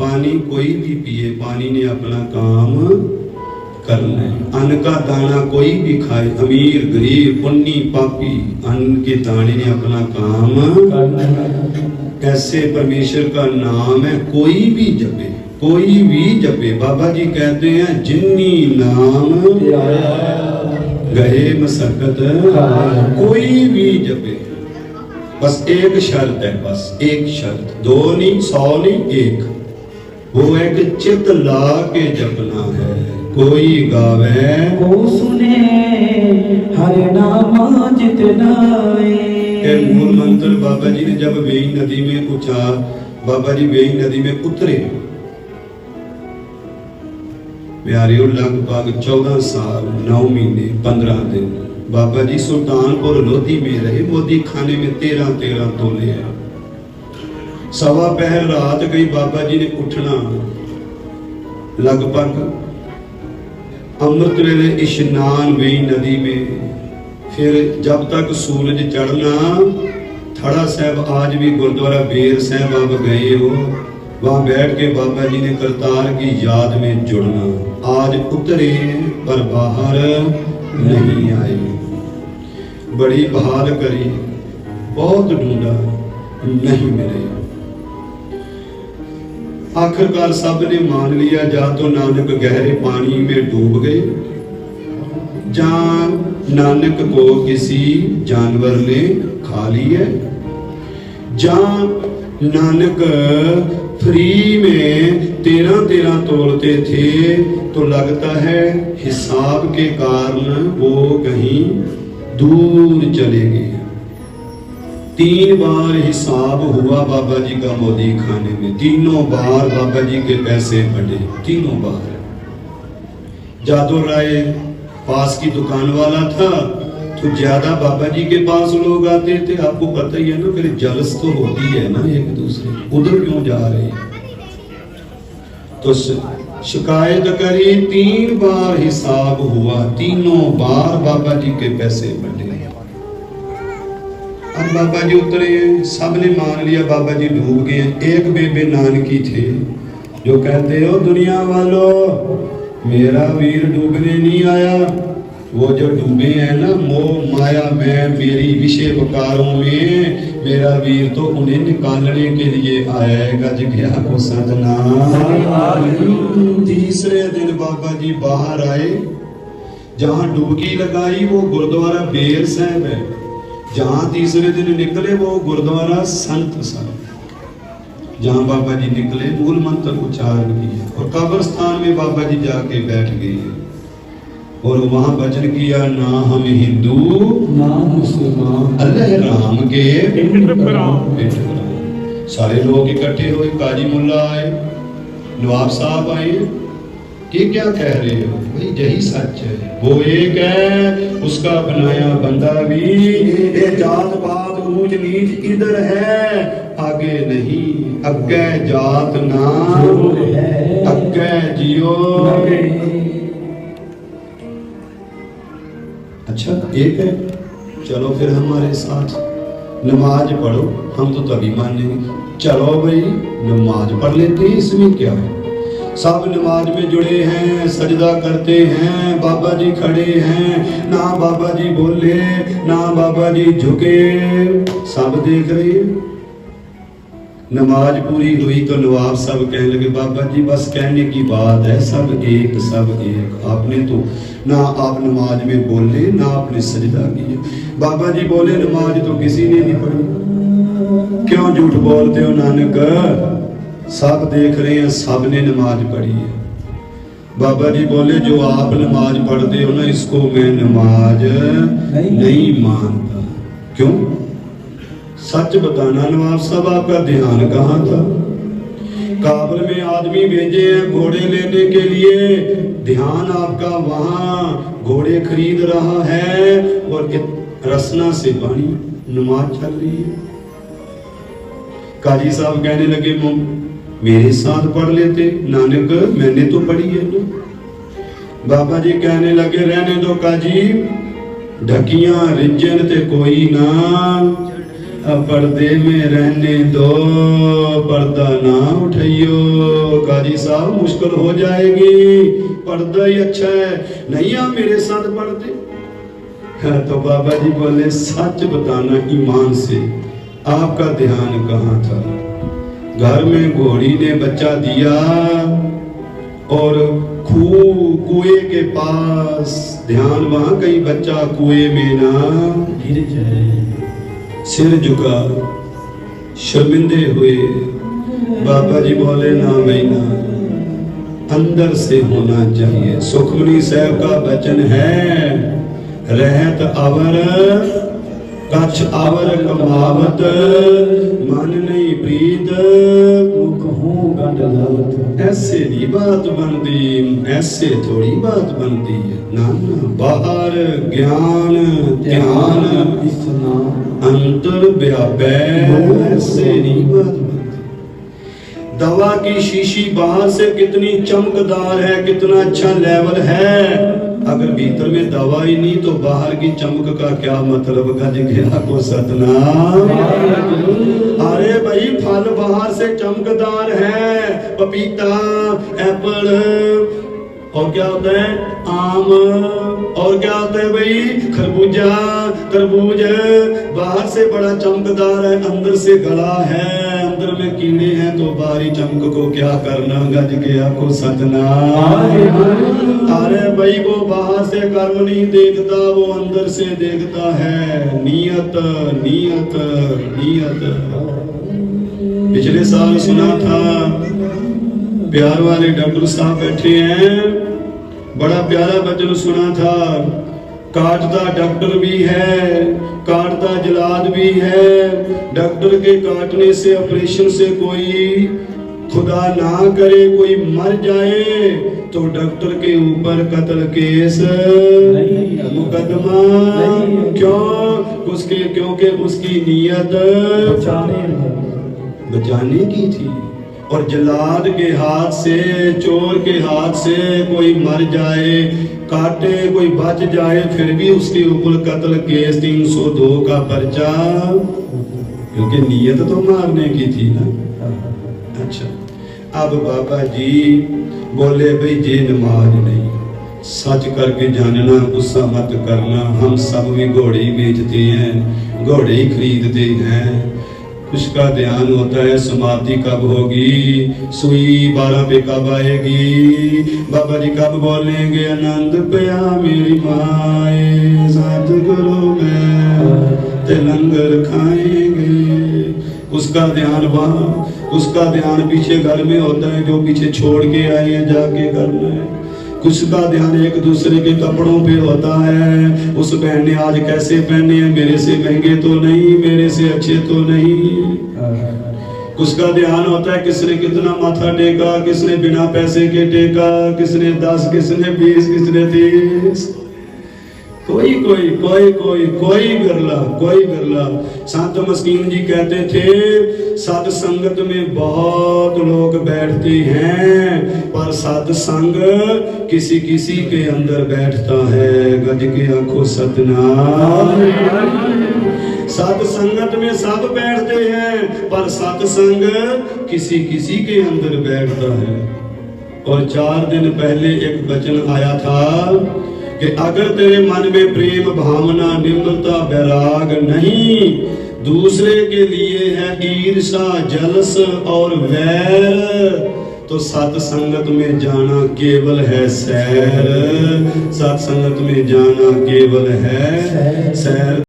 پانی کوئی بھی پیئے پانی نے اپنا کام کرنا ہے ان کا دانا کوئی بھی کھائے امیر غریب پنی پاپی ان کے دانے نے اپنا کام کرنا ہے کیسے پرمیشر کا نام ہے کوئی بھی جبے کوئی بھی جبے بابا جی کہتے ہیں جنی نام گئے مسقط کوئی بھی جبے بس ایک شرط ہے بس ایک شرط دو نہیں سو نہیں ایک वो है कि चित ला के जपना है कोई गावे को सुने हरे नाम जितनाए ये मूल मंत्र बाबा जी ने जब वेई नदी में उचार बाबा जी वेई नदी में उतरे प्यारियों लगभग 14 साल 9 महीने 15 दिन बाबा जी सुल्तानपुर लोधी में रहे मोदी खाने में तेरह तेरह तोले हैं सवा पहर रात गई बाबा जी ने उठना लगभग अमृत वेले इश्नान वेई नदी में फिर जब तक सूरज चढ़ना थड़ा साहब आज भी गुरुद्वारा बेर साहब आप गए हो वहां बैठ के बाबा जी ने करतार की याद में जुड़ना आज उतरे पर बाहर नहीं आए बड़ी बहाल करी बहुत ढूंढा नहीं मिले आखिरकार सब ने मान लिया जा तो नानक गहरे पानी में डूब गए जहां नानक को किसी जानवर ने खा लिया जहां नानक फ्री में तेरह तेरह तोलते थे तो लगता है हिसाब के कारण वो कहीं दूर चले गए تین بار حساب ہوا بابا جی کا مودی کھانے میں۔ تینوں بار بابا جی کے پیسے بڑھے تینوں بار۔ جادو رائے پاس کی دکان والا تھا تو زیادہ بابا جی کے پاس لوگ آتے تھے۔ آپ کو پتہ ہی ہے نا پھر جلس تو ہوتی ہے نا ایک دوسرے ادھر کیوں جا رہے تو شکایت کری تین بار حساب ہوا۔ تینوں بار بابا جی کے پیسے بڑھے बढ़े अब बाबा जी उतरे सब ने मान लिया बाबा जी डूब गए एक बेबे नानकी थे जो कहते हो दुनिया वालों मेरा वीर डूबने नहीं आया वो जो डूबे हैं ना मोह माया में मेरी विषय विकारों में मेरा वीर तो उन्हें निकालने के लिए आया है गज गया को सतना तीसरे दिन बाबा जी बाहर आए जहां डुबकी लगाई वो गुरुद्वारा बेर साहब है جہاں تیسرے دن نکلے وہ گردوارہ سنت صاحب جہاں بابا جی نکلے مول منتر اچار کیا اور قبرستان میں بابا جی جا کے بیٹھ گئے اور وہاں بچن کیا نہ ہم ہندو نہ مسلمان۔ اللہ رام کے۔ سارے لوگ اکٹھے ہوئے کاجی ملا آئے نواب صاحب آئے۔ ये क्या कह रहे हो भाई यही सच है वो एक है उसका बनाया बंदा भी ये जात पात ऊंच नीच इधर है आगे नहीं अगे जात ना जो है अगे जियो अच्छा एक है चलो फिर हमारे साथ नमाज पढ़ो हम तो तभी मानेंगे चलो भाई नमाज पढ़ लेते हैं इसमें क्या है सब नमाज में जुड़े हैं सजदा करते हैं बाबा जी खड़े हैं ना बाबा जी बोले ना बाबा जी झुके सब देख रहे हैं नमाज पूरी हुई तो नवाब साहब कहने लगे बाबा जी बस कहने की बात है सब एक सब एक आपने तो ना आप नमाज में बोले ना आपने सजदा किया बाबा जी बोले नमाज तो किसी ने नहीं पढ़ी क्यों झूठ बोलते हो नानक سب دیکھ رہے ہیں سب نے نماز پڑھی ہے بابا جی بولے جو آپ نماز پڑھتے ہو نا اس کو میں نماز نہیں مانتا کیوں سچ بتانا نواب صاحب آپ کا دھیان کہاں تھا کابل میں آدمی بھیجے ہیں گھوڑے لینے کے لیے دھیان آپ کا وہاں گھوڑے خرید رہا ہے اور رسنا سے پانی نماز چل رہی ہے کاجی صاحب کہنے لگے میرے ساتھ پڑھ لیتے، نانک، میں نے تو پڑھی ہے۔ نا بابا جی کہنے لگے، رہنے دو کاجی ڈھکیاں رجن تے کوئی نہ۔ پردے میں رہنے دو، پردہ نہ اٹھائیو۔ قاضی صاحب، مشکل ہو جائے گی۔ پردہ ہی اچھا ہے۔ نہیں آپ میرے ساتھ پردے ہاں، تو بابا جی بولے، سچ بتانا ایمان سے آپ کا دھیان کہاں تھا؟ घर में घोड़ी ने बच्चा दिया और खू कुएं के पास ध्यान वहां कहीं बच्चा कुएं में ना गिर जाए सिर झुका शर्मिंदे हुए बाबा जी बोले ना भाई ना अंदर से होना चाहिए सुखमनी साहब का वचन है रहत अवर कछ अवर कमावत मन नहीं प्रीत मुख हूँ गंड लावत ऐसे नहीं बात बनती ऐसे थोड़ी बात बनती है ना ना बाहर ज्ञान ध्यान स्नान अंतर व्यापै ऐसे नहीं बात बनती दवा की शीशी बाहर से कितनी चमकदार है कितना अच्छा लेवल है اگر بھیتر میں دوا ہی نہیں تو باہر کی چمک کا کیا مطلب گج گیا کو ستنا ارے بھائی، پھل باہر سے چمکدار ہے پپیتا، ایپل، اور کیا ہوتا ہے؟ آم۔ اور کیا ہوتا ہے بھائی؟ خربوجہ تربوج باہر سے بڑا چمکدار ہے، اندر سے گڑا ہے۔ بدر میں کیڑے ہیں تو باری چمک کو کیا کرنا؟ گج گیا کو سجنا۔ ارے بھائی وہ باہر سے کرم نہیں دیکھتا وہ اندر سے دیکھتا ہے۔ نیت نیت نیت۔ پچھلے سال سنا تھا پیار والے ڈاکٹر صاحب بیٹھے ہیں۔ بڑا پیارا بجن سنا تھا۔ کاٹ دا ڈاکٹر بھی ہے کاٹ دا جلاد بھی ہے ڈاکٹر کے کاٹنے سے اپریشن سے کوئی خدا نہ کرے کوئی مر جائے تو ڈاکٹر کے اوپر قتل کیس مقدمہ کیوں اس کے کیونکہ اس کی نیت بچانے کی تھی और जलाद के हाथ से चोर के हाथ से कोई मर जाए काटे कोई बच जाए फिर भी उसके ऊपर कत्ल केस 302 का पर्चा क्योंकि नीयत तो मारने की थी ना अच्छा अब बाबा जी बोले भाई जे नमाज नहीं सच करके जानना गुस्सा मत करना हम सब भी घोड़े ही बेचते हैं घोड़े ही खरीदते हैं उसका ध्यान होता है समाधि कब होगी सुई बारह पे कब आएगी बाबा जी कब बोलेंगे आनंद पया मेरी माए सतगुरु में ते लंगर खाएंगे उसका ध्यान वहाँ उसका ध्यान पीछे घर में होता है जो पीछे छोड़ के आए हैं जाके घर में کچھ کا دھیان ایک دوسرے کے کپڑوں پہ ہوتا ہے۔ اس بہن نے آج کیسے پہنے ہیں؟ میرے سے مہنگے تو نہیں، میرے سے اچھے تو نہیں۔ کچھ کا دھیان ہوتا ہے، کس نے کتنا ماتھا ٹیکا، کس نے بنا پیسے کے ٹیکا، کس نے دس، کس نے بیس، کس نے تیس۔ کوئی کوئی کوئی کوئی کوئی گرلا کوئی گرلا۔ سنت مسکین جی کہتے تھے ساتھ سنگت میں بہت لوگ بیٹھتے ہیں، پر ساتھ سنگ کسی کسی کے اندر بیٹھتا ہے۔ گج کے آنکھوں ستنا ساتھ سنگت میں سب بیٹھتے ہیں، پر ساتھ سنگ کسی کسی کے اندر بیٹھتا ہے۔ اور چار دن پہلے ایک بچن آیا تھا कि अगर तेरे मन में प्रेम भावना निर्मलता वैराग नहीं दूसरे के लिए है ईर्षा जलस और वैर तो सत्संगत में जाना केवल है सैर सत्संगत में जाना केवल है सैर